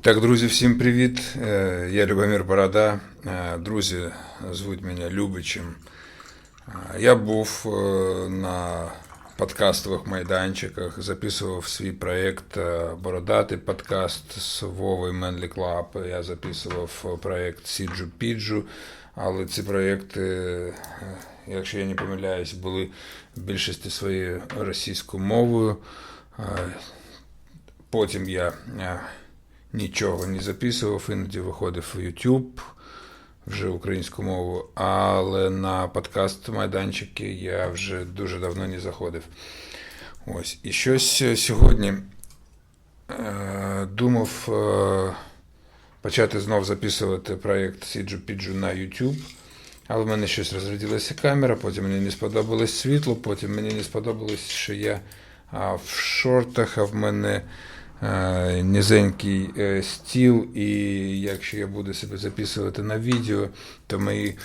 Так, друзі, всім привіт. Е, Я Любомир Борода. Е, Друзі, звуть мене Любичем. Е, Я був е, на подкастових майданчиках, записував свій проєкт е, Бородатий подкаст з Вовою Менлі Клаб. Я записував проєкт Сіджу Піджу. Але ці проєкти, е, якщо я не помиляюсь, були в більшості своєю російською мовою. Потім я е, нічого не записував, іноді виходив в YouTube вже українською мовою, але на подкаст майданчики я вже дуже давно не заходив. Ось. І щось сьогодні е, думав е, почати знов записувати проєкт Сіджу Піджу на YouTube. Але в мене щось розрядилася камера, потім мені не сподобалось світло, потім мені не сподобалось, що я в шортах, а в мене низенький е, стіл, і якщо я буду себе записувати на відео, то мої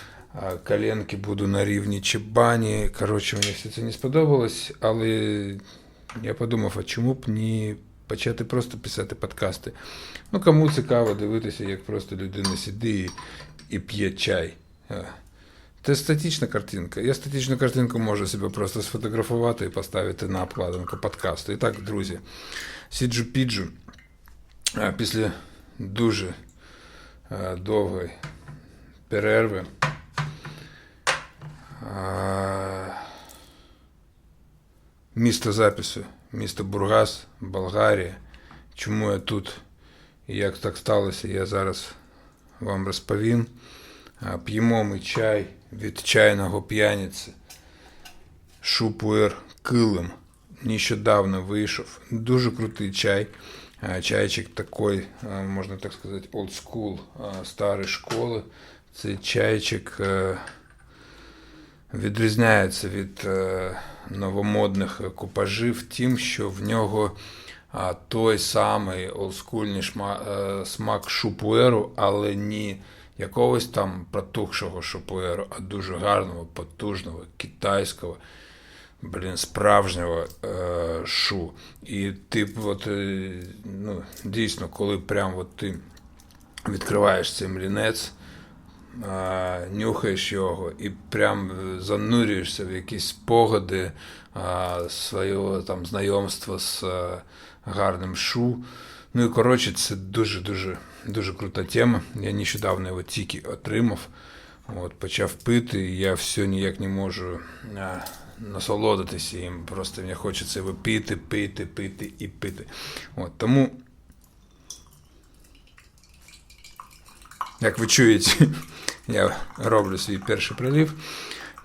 коленки будуть на рівні чебані. Коротше, мені все це не сподобалось, але я подумав, а чому б не почати просто писати подкасти. Ну, кому цікаво дивитися, як просто людина сидить і п'є чай. Це статична картинка. Я статичну картинку можу себе просто сфотографувати і поставити на обкладинку подкасту. І так, друзі, сіджу піджу після дуже довгої перерви. Місто запису, місто Бургас, Болгарія. Чому я тут і як так сталося, я зараз вам розповім. П'ємо ми чай від чайного п'яниці. Шупуер Килим. Нещодавно вийшов. Дуже крутий чай. Чайчик такий, можна так сказати, old school, старої школи. Цей чайчик е, відрізняється від е, новомодних купажів тим, що в нього той самий олдскульний е, смак шупуеру, але не якогось там протухшого шупуеру, а дуже гарного, потужного, китайського, блін, справжнього е, шу. І ти от, е, ну, дійсно, коли прям от ти відкриваєш цей млінець, нюхаєш його і прям е, занурюєшся в якісь спогади а, свого там знайомства з гарним шу. Ну і коротше, це дуже-дуже дуже крута тема. Я нещодавно його тільки отримав. От, почав пити, і я все ніяк не можу а, насолодитися їм. Просто мені хочеться його пити, пити, пити і пити. От, тому. Як ви чуєте, я роблю свій перший прилив.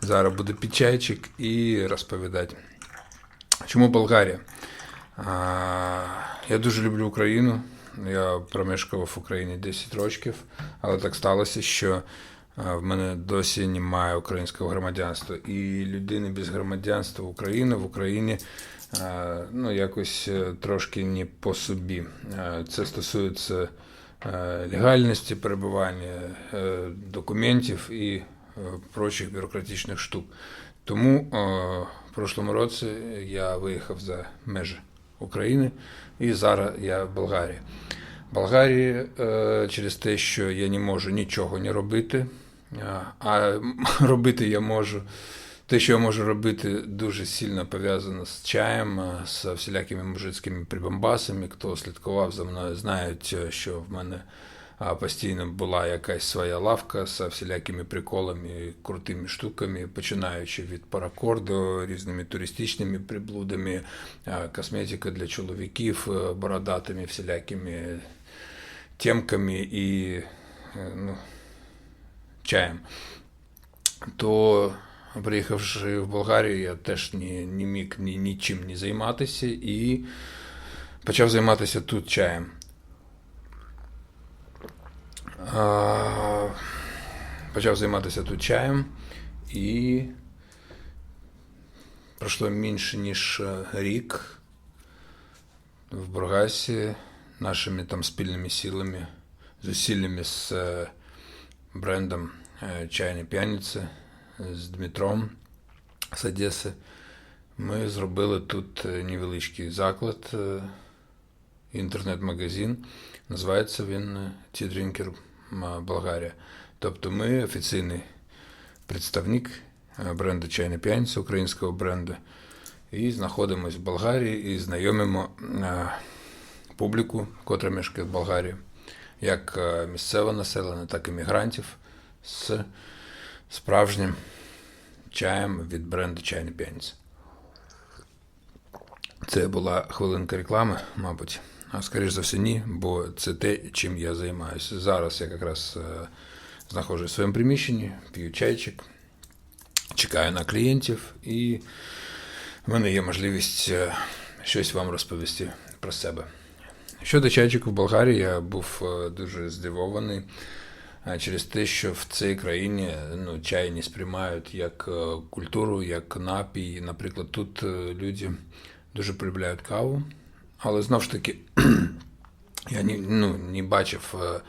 Зараз буде під чайчик і розповідати. Чому Болгарія? Я дуже люблю Україну. Я промешкав в Україні 10 років, але так сталося, що в мене досі немає українського громадянства. І людини без громадянства України в Україні ну, якось е, трошки не по собі. Це стосується е, легальності перебування, е, документів і е, прочих бюрократичних штук. Тому е, в прошлому році я виїхав за межі України і зараз я в Болгарії. Болгарії е, через те, що я не можу нічого не робити, а, робити я можу. Те, що я можу робити, дуже сильно пов'язано з чаєм, з всілякими мужицькими прибамбасами. Хто слідкував за мною, знають, е, що в мене постійно була якась своя лавка з всілякими приколами, крутими штуками, починаючи від паракорду, різними туристичними приблудами, косметика для чоловіків, е, бородатими всілякими темками і е, ну, чаєм. То приїхавши в Болгарію, я теж не, не міг ні, нічим не займатися і почав займатися тут чаєм. Почав займатися тут чаєм і пройшло менше, ніж е, рік в Бургасі нашими там спільними силами, зусиллями з е, брендом е, Чайні п'яниці, з Дмитром з Одеси. Ми зробили тут невеличкий заклад. інтернет-магазин. Називається він Tea Drinker Болгарія. Тобто ми офіційний представник е, бренду Чайна П'яниця, українського бренду. І знаходимося в Болгарії і знайомимо е, публіку, котра мешкає в Болгарії, як е, місцеве населення, так і мігрантів з справжнім чаєм від бренду Чайна П'яниця. Це була хвилинка реклами, мабуть. А скоріш за все, ні, бо це те, чим я займаюся. Зараз я якраз е, знаходжусь в своєму приміщенні, п'ю чайчик, чекаю на клієнтів, і в мене є можливість е, щось вам розповісти про себе. Щодо чайчику в Болгарії, я був е, дуже здивований через те, що в цій країні ну, чай не сприймають як культуру, як напій. Наприклад, тут люди дуже полюбляють каву, але знов ж таки я не, ну, не бачив е,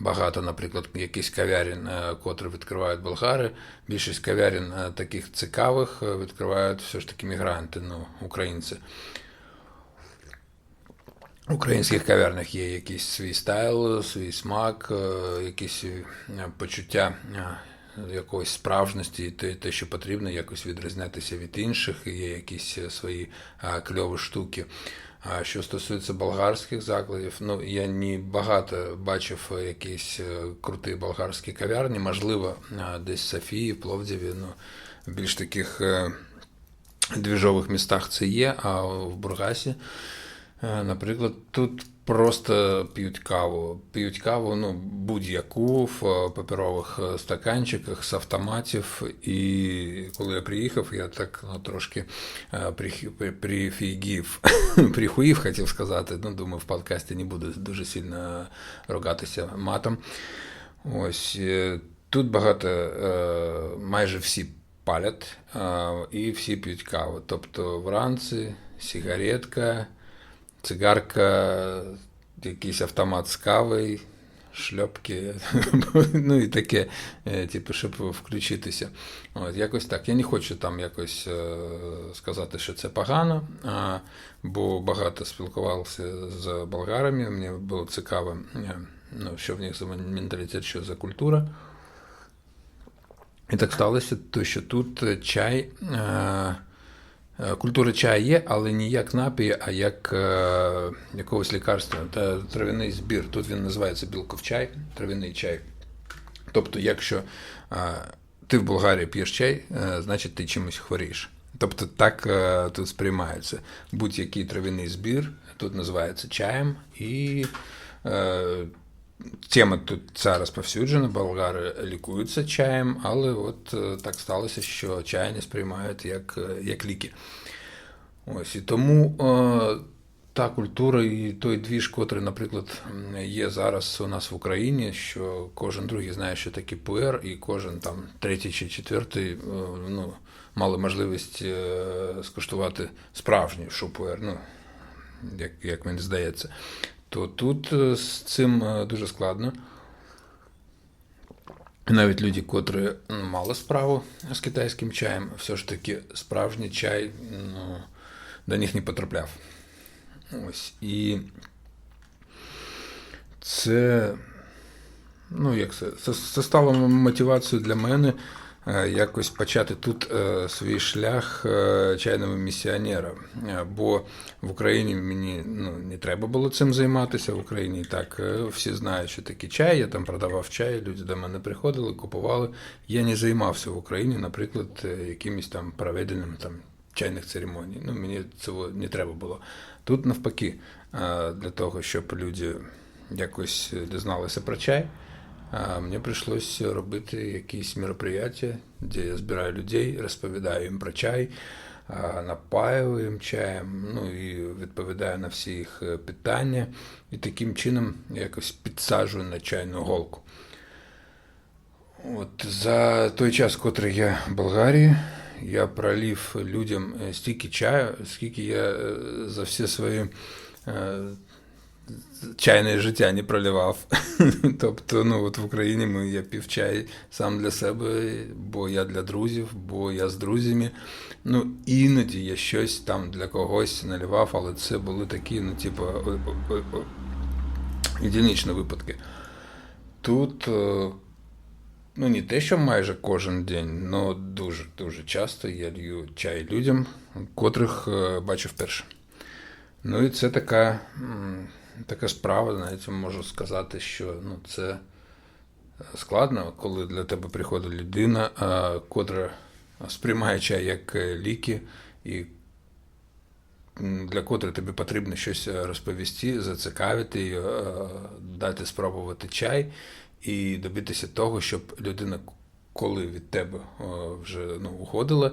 багато, наприклад, якихось кав'ярень, е, котрі відкривають болгари. Більшість кав'ярень е, таких цікавих відкривають все ж таки мігранти, ну, українці. В українських кав'ярнях є якийсь свій стайл, свій смак, якісь почуття якоїсь справжності, те, те, що потрібно якось відрізнятися від інших, є якісь свої кльові штуки. А що стосується болгарських закладів, ну я не багато бачив якісь е, круті болгарські кав'ярні, можливо, е, десь в Софії, Пловдіві, ну більш таких е, двіжових містах це є, а в Бургасі. Наприклад, тут просто п'ють каву. П'ють каву ну, будь-яку в е, паперових е, стаканчиках з автоматів. І коли я приїхав, я так ну, трошки е, прифігів, прихуїв, хотів сказати. Ну, думаю, в подкасті не буду дуже сильно ругатися матом. Ось тут багато, майже всі палять і всі п'ють каву. Тобто вранці сигаретка, цигарка, якийсь автомат з кавою, шльопки, ну і таке, е, типу, щоб включитися. От, якось так. Я не хочу там якось е, сказати, що це погано, бо багато спілкувався з болгарами, мені було цікаво, е, ну, що в них за менталітет, що за культура. І так сталося, то, що тут чай, культура чаю є, але не як напій, а як е, якогось лікарства. Та трав'яний збір. Тут він називається білков чай, трав'яний чай. Тобто, якщо е, ти в Болгарії п'єш чай, е, значить ти чимось хворієш. Тобто так е, тут сприймається. Будь-який трав'яний збір тут називається чаєм, і е, тема тут ця розповсюджена, болгари лікуються чаєм, але от е, так сталося, що чай не сприймають як, е, як ліки. Ось і тому е, та культура і той двіж, котрий, наприклад, є зараз у нас в Україні, що кожен другий знає, що таке пуер, і кожен там третій чи четвертий е, ну, мали можливість е, скуштувати справжній шупуер, ну, як, як мені здається. То тут е, з цим е, дуже складно. Навіть люди, котрі мали справу з китайським чаєм, все ж таки справжній чай ну, до них не потрапляв. Ось. І це, ну, як це, це, стало мотивацією для мене якось почати тут е, свій шлях е, чайного місіонера. Е, Бо в Україні мені ну, не треба було цим займатися. В Україні так е, всі знають, що таке чай. Я там продавав чай, люди до мене приходили, купували. Я не займався в Україні, наприклад, е, якимось там проведенням там, чайних церемоній. Ну, мені цього не треба було. Тут навпаки, е, для того, щоб люди якось дізналися про чай. Мені прийшлось робити якісь мероприятия, де я збираю людей, розповідаю їм про чай, а, напаюю їм чаєм, ну і відповідаю на всі їх е, питання. І таким чином якось підсаджую на чайну голку. От за той час, котрий я в Болгарії, я пролив людям е, стільки чаю, скільки я е, за всі свої чайне життя не проливав. тобто, ну от в Україні ми я пів чай сам для себе, бо я для друзів, бо я з друзями. Ну, іноді я щось там для когось наливав, але це були такі, ну, типу, єдиничні випадки. Тут, е, ну, не те, що майже кожен день, але дуже-дуже часто я лью чай людям, котрих е, бачу вперше. Ну і це така, така справа, навіть можу сказати, що ну, це складно, коли для тебе приходить людина, а, котра сприймає чай як е, ліки, і для котрої тобі потрібно щось е, розповісти, зацікавити її, е, дати спробувати чай і добитися того, щоб людина, коли від тебе е, вже ну, уходила,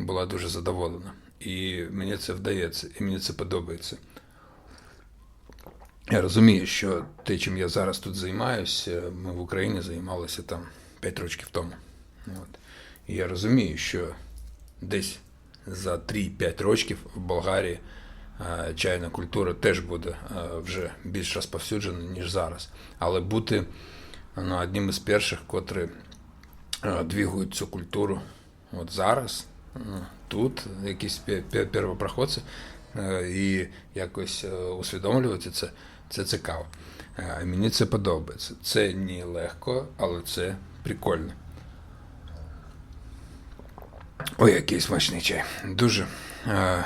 була дуже задоволена. І мені це вдається, і мені це подобається. Я розумію, що те, чим я зараз тут займаюся, ми в Україні займалися там 5 років тому. От. І я розумію, що десь за 3-5 років в Болгарії е, чайна культура теж буде е, вже більш розповсюджена, ніж зараз. Але бути ну, одним із перших, котрі е, двигують цю культуру от зараз, ну, тут якісь пе- пе- первопроходці, і якось усвідомлювати це, це цікаво. Е, Мені це подобається. Це не легко, але це прикольно. Ой, який смачний чай. Дуже е,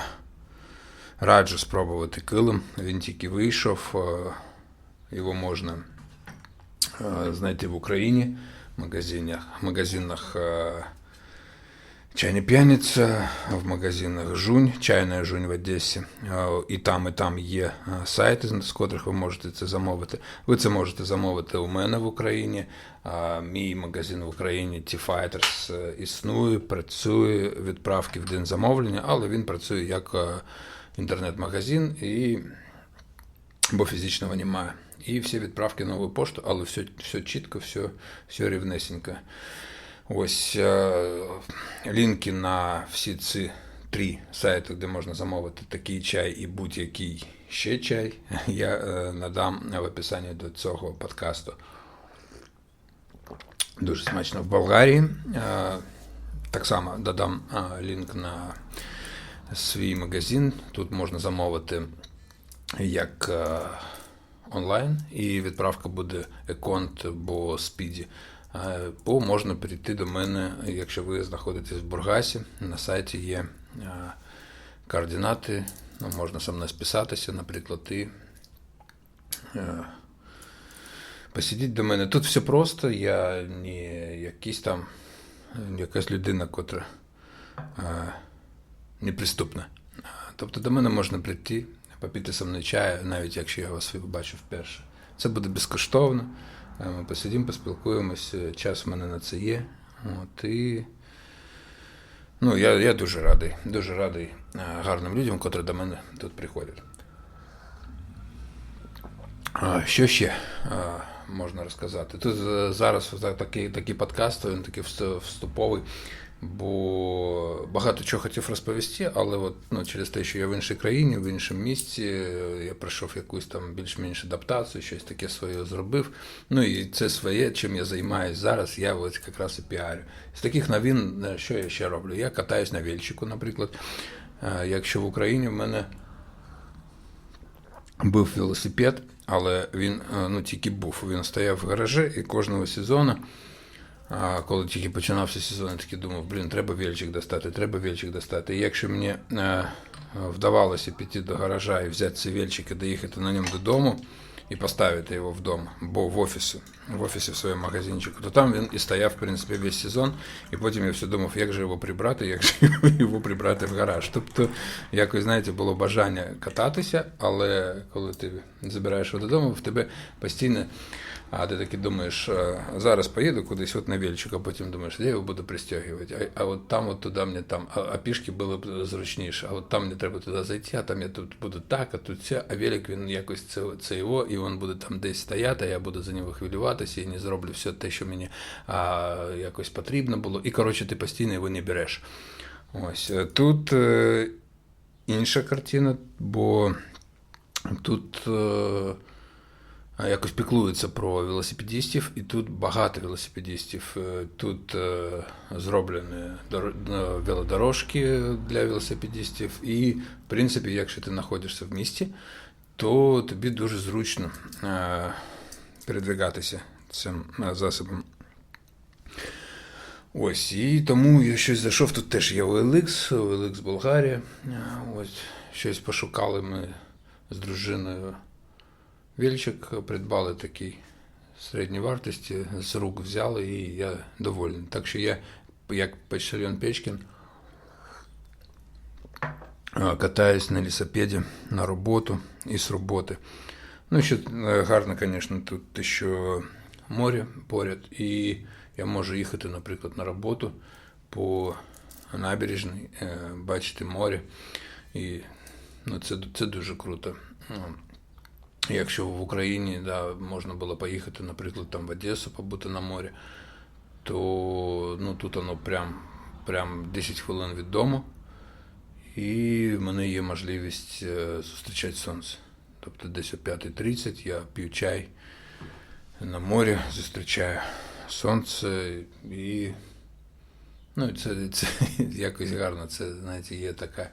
раджу спробувати килим. Він тільки вийшов. Е, його можна е, знайти в Україні в магазинах, магазинах е, Чайная п'яниця, в магазинах Жунь, чайна Жунь в Одесі. І там, і там є е, сайти, з котрих ви можете це замовити. Ви це можете замовити у мене в Україні. Мій магазин в Україні T-Fighters існує, працює, відправки в день замовлення, але він працює як е, інтернет-магазин, і... бо фізичного немає. І всі відправки нову пошту, але все, все чітко, все, все рівнесенько. Ось е, лінки на всі ці три сайти, де можна замовити такий чай і будь-який ще чай, я е, надам в описанні до цього подкасту. Дуже смачно в Болгарії. Е, Так само додам лінк на свій магазин. Тут можна замовити як онлайн, і відправка буде еконт або спіді. Е, Бо можна прийти до мене, якщо ви знаходитесь в Бургасі. На сайті є е, координати. Ну, можна со мною списатися, наприклад, і е, посидіть до мене. Тут все просто, я не якийсь там якась людина, котра неприступна. Тобто до мене можна прийти, попити со мною чаю, навіть якщо я вас бачу вперше. Це буде безкоштовно. Е, Ми посидімо, поспілкуємось, е, час в мене на це є. От, і... Ну, я, я дуже радий, дуже радий е, гарним людям, котрі до мене тут приходять. Що ще е, можна розказати? Тут е, зараз за- такий, такий подкаст, він такий вступовий, бо багато чого хотів розповісти, але от, ну, через те, що я в іншій країні, в іншому місці, я пройшов якусь там більш-менш адаптацію, щось таке своє зробив. Ну і це своє, чим я займаюся зараз, я ось якраз і піарю. З таких новин, е, що я ще роблю? Я катаюсь на вельчику, наприклад. Е, Якщо в Україні в мене був велосипед, але він е, ну, тільки був. Він стояв в гаражі і кожного сезону, а, коли тільки починався сезон, я такий думав, блін, треба вільчик достати, треба вільчик достати. І якщо мені е, вдавалося піти до гаража і взяти цей вільчик і доїхати на ньому додому і поставити його вдома, бо в офісі, в офісі в своєму магазинчику, то там він і стояв, в принципі, весь сезон. І потім я все думав, як же його прибрати, як же його прибрати в гараж. Тобто, якось, знаєте, було бажання кататися, але коли ти забираєш його додому, в тебе постійно. А ти таки думаєш, «Е, зараз поїду кудись от на вільчик, а потім думаєш, де я його буду пристягувати. А, а от там, от туди мені там, а, а пішки було б зручніше, а от там мені треба туди зайти, а там я тут буду так, а тут це, а велик він якось це, це його, і він буде там десь стояти, а я буду за нього хвилюватися і не зроблю все те, що мені а, якось потрібно було. І коротше, ти постійно його не береш. Ось е, тут е, інша картина, бо тут. Якось піклуються про велосипедистів, і тут багато велосипедистів. Е, Тут е, зроблені е, велодорожки для велосипедистів, і, в принципі, якщо ти знаходишся в місті, то тобі дуже зручно передвигатися цим засобом. Ось, і тому я щось зайшов. Тут теж є OLX, OLX Болгарія. Ось, щось пошукали ми з дружиною. Вільчик придбали такий середній вартості, з рук взяли, і я довольний. Так що я, як почтальон Печкін, катаюсь на лісопеді на роботу і з роботи. Ну, ще гарно, звісно, тут що море поряд, і я можу їхати, наприклад, на роботу по набережній, е, бачити море. І ну, це, це дуже круто. Якщо в Україні да, можна було поїхати, наприклад, там в Одесу, побути на морі, то ну, тут воно прям, прям 10 хвилин від дому, і в мене є можливість е, зустрічати сонце. Тобто десь о 5.30 я п'ю чай на морі, зустрічаю сонце і ну, це, це якось гарно. Це, знаєте, є така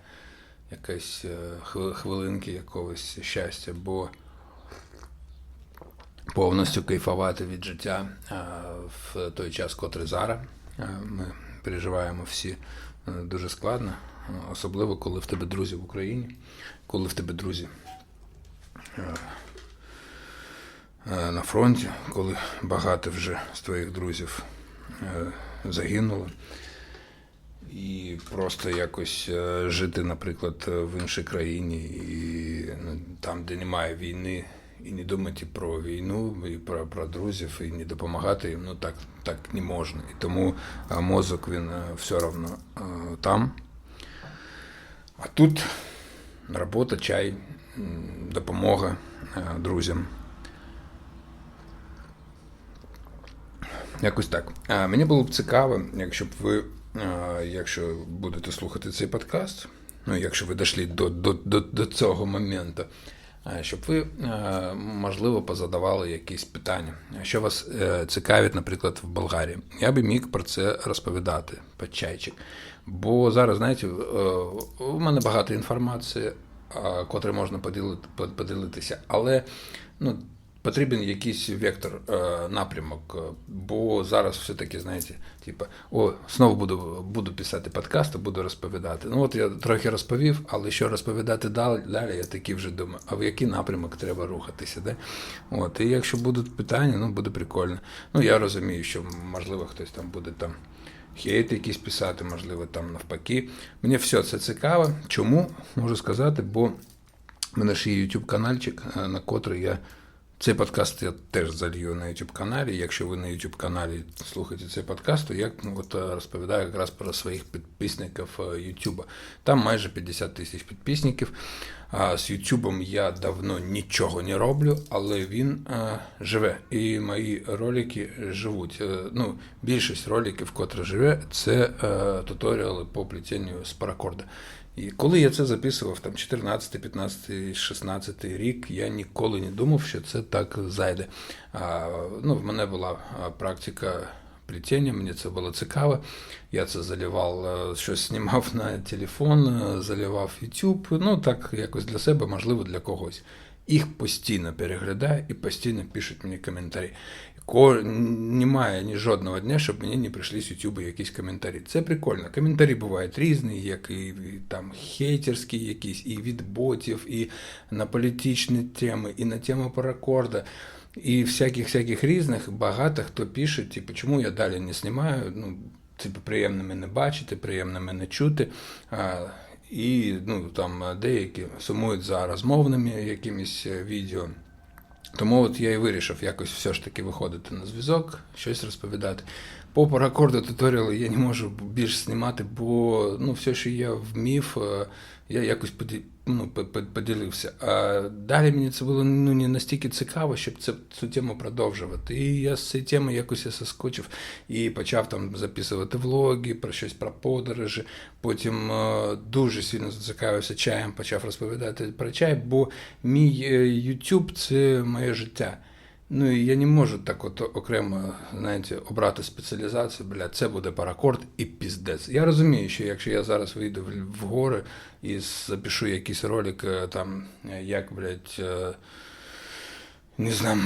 якась е, хви- хвилинки якогось щастя, бо повністю кайфувати від життя в той час, котрий зараз. Ми переживаємо всі е, дуже складно, особливо коли в тебе друзі в Україні, коли в тебе друзі е, е, на фронті, коли багато вже з твоїх друзів е, загинуло. І просто якось е, жити, наприклад, е, в іншій країні, і ну, там, де немає війни, і не думати про війну, і про, про друзів, і не допомагати їм, ну так, так не можна. І тому е, мозок він е, все одно е, там. А тут робота, чай, допомога друзям. Якось так. Мені було б цікаво, якщо б ви, якщо будете слухати цей подкаст, ну якщо ви дійшли до, до, до, до цього моменту, щоб ви, можливо, позадавали якісь питання, що вас е, цікавить, наприклад, в Болгарії. Я би міг про це розповідати по чайчик. Бо зараз, знаєте, е, у мене багато інформації, котрі можна поділити, поділитися, але ну, потрібен якийсь вектор, е, напрямок. е, Бо зараз все-таки, знаєте, типу, о, знову буду, буду писати подкасти, буду розповідати. Ну от я трохи розповів, але що розповідати далі, далі я таки вже думаю, а в який напрямок треба рухатися. Де? От, і якщо будуть питання, ну буде прикольно. Ну я розумію, що можливо хтось там буде там. Хейт якісь писати, можливо, там навпаки. Мені все це цікаво. Чому можу сказати, бо в мене ж є YouTube канальчик, е, на котрий я цей подкаст я теж залью на YouTube каналі. Якщо ви на YouTube каналі слухаєте цей подкаст, то я ну, от, е, розповідаю якраз про своїх підписників е, YouTube. Там майже 50 тисяч підписників. З YouTube я давно нічого не роблю, але він е, живе. І мої ролики живуть. Ну, більшість роликів, котре живе, це туторіали по плетінню з паракорда. І коли я це записував, там 14, 15, 16 рік, я ніколи не думав, що це так зайде. А, ну, в мене була практика плетіння, мені це було цікаво. Я це заливав, е, щось знімав на телефон, е, заливав YouTube, ну так якось для себе, можливо, для когось. Їх постійно переглядаю і постійно пишуть мені коментарі. Ко... Немає ні жодного дня, щоб мені не прийшли з YouTube якісь коментарі. Це прикольно. Коментарі бувають різні, як і, і там хейтерські якісь, і від ботів, і на політичні теми, і на тему паракорда. І всяких всяких різних багато хто пише, типу, чому я далі не знімаю. Ну, типу, приємно мене бачити, приємно мене чути. А, і ну, там деякі сумують за розмовними якимись е, відео. Тому от я і вирішив якось все ж таки виходити на зв'язок, щось розповідати. По паракорду туторіалу я не можу більше знімати, бо ну, все, що я вмів, е, я якось поді- ну, по- по- поділився. А далі мені це було ну, не настільки цікаво, щоб це, цю тему продовжувати. І я з цієї теми якось я соскочив і почав там записувати влоги про щось про подорожі. Потім е, дуже сильно зацікавився чаєм, почав розповідати про чай, бо мій е, YouTube – це моє життя. Ну і я не можу так от окремо, знаєте, обрати спеціалізацію, бля, це буде паракорд і піздець. Я розумію, що якщо я зараз вийду в, в гори і запишу якийсь ролик, е, там, е, як, блядь, е, не знаю,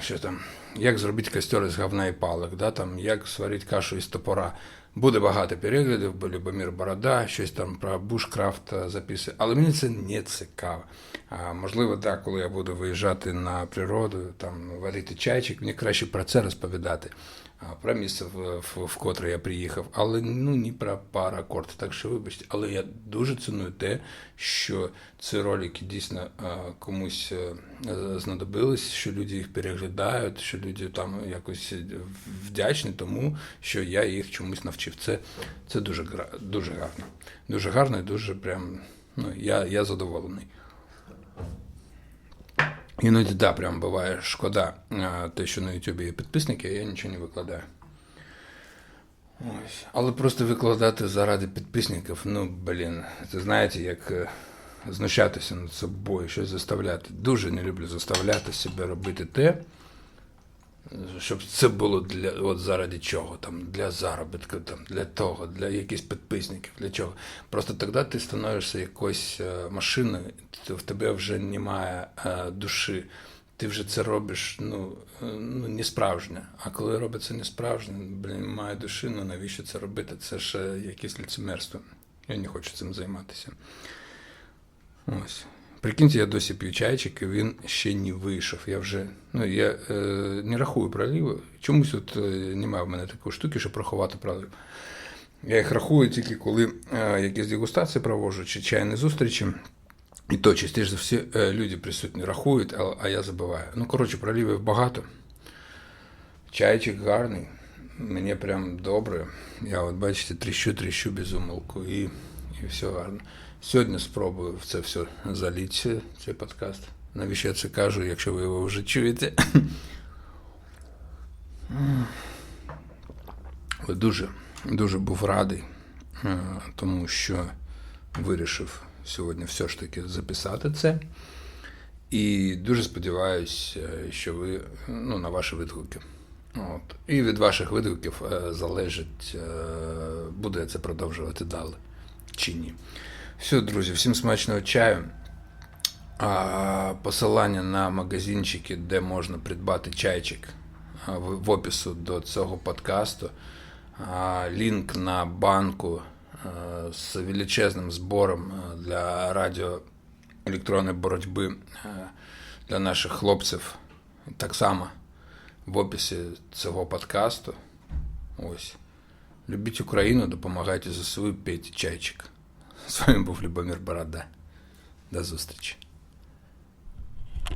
що там, як зробити костер із говна і палок, да, там, як сварити кашу із топора. Буде багато переглядів, бо Любомир Борода, щось там про бушкрафт е, записує. Але мені це не цікаво. А, можливо, так, коли я буду виїжджати на природу, там варити чайчик, мені краще про це розповідати, про місце, в, в, в котре я приїхав, але ну не про паракорд. Так що вибачте, але я дуже ціную те, що ці ролики дійсно комусь е, знадобились, що люди їх переглядають, що люди там якось вдячні тому, що я їх чомусь навчив. Це, це дуже, дуже гарно. Дуже гарно і дуже прям. Ну, я, я задоволений. Іноді, да, прям буває шкода те, що на Ютубі є підписники, а я нічого не викладаю. Ось. Але просто викладати заради підписників, ну, блін, це знаєте, як е, знущатися над собою, щось заставляти. Дуже не люблю заставляти себе робити те, щоб це було для от заради чого, там, для заробітку, там, для того, для якихось підписників, для чого. Просто тоді ти становишся якоюсь е, машиною, т- в тебе вже немає е, душі. Ти вже це робиш ну, е, ну, не справжнє. А коли робиться не справжнє, блін, немає душі, ну навіщо це робити? Це ж якесь лицемерство. Я не хочу цим займатися. Ось. Прикиньте, я досі п'ю чайчик, і він ще не вийшов. Я вже ну, я е, не рахую проливи. Чомусь от е, немає в мене такої штуки, щоб рахувати пролив. Я їх рахую тільки коли е, якісь дегустації проводжу чи чайні зустрічі. І то частіше всі е, люди присутні рахують, а, а я забуваю. Ну, коротше, проливів багато. Чайчик гарний. Мені прям добре. Я от бачите, тріщу, тріщу без умилку і, і все гарно. Сьогодні спробую в це все заліти, цей подкаст. Навіщо я це кажу, якщо ви його вже чуєте? Дуже, дуже був радий, е, тому що вирішив сьогодні все ж таки записати це. І дуже сподіваюся, що ви ну, на ваші відгуки. От. І від ваших відгуків е, залежить, е, буде це продовжувати далі чи ні. Все, друзі, всім смачного чаю. Посилання на магазинчики, де можна придбати чайчик в, опису до цього подкасту. Лінк на банку з величезним збором для радіо електронної боротьби для наших хлопців. Так само в описі цього подкасту. Ось. Любіть Україну, допомагайте ЗСУ, пейте чайчик. З вами був Любомир Борода. До зустрічі.